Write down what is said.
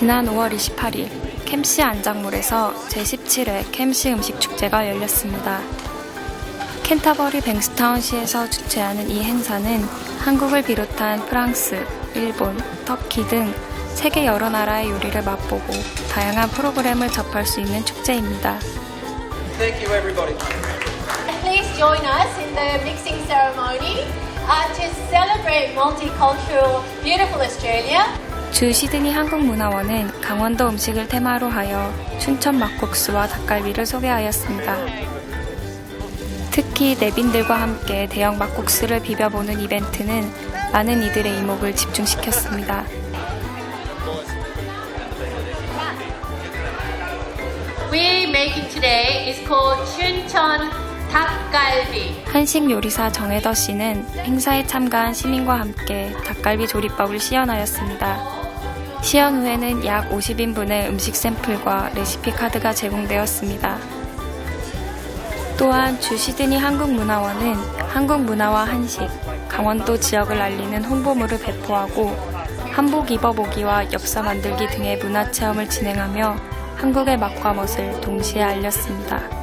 지난 5월 28일 캠시 안장물에서 제17회 캠시 음식 축제가 열렸습니다. 켄터버리 뱅스타운시에서 주최하는 이 행사는 한국을 비롯한 프랑스, 일본, 터키 등 세계 여러 나라의 요리를 맛보고 다양한 프로그램을 접할 수 있는 축제입니다. Thank you, everybody. Please join us in the mixing ceremony uh, to celebrate multicultural, beautiful Australia. 주 시드니 한국문화원은 강원도 음식을 테마로 하여 춘천 막국수와 닭갈비를 소개하였습니다. 특히 내빈들과 함께 대형 막국수를 비벼보는 이벤트는 많은 이들의 이목을 집중시켰습니다. Chuncheon Dakgalbi. 한식 요리사 정혜더 씨는 행사에 참가한 시민과 함께 닭갈비 조리법을 시연하였습니다. 시연 후에는 약 50인분의 음식 샘플과 레시피 카드가 제공되었습니다. 또한 주 시드니 한국문화원은 한국 문화와 한식, 강원도 지역을 알리는 홍보물을 배포하고 한복 입어보기와 엽서 만들기 등의 문화 체험을 진행하며 한국의 맛과 멋을 동시에 알렸습니다.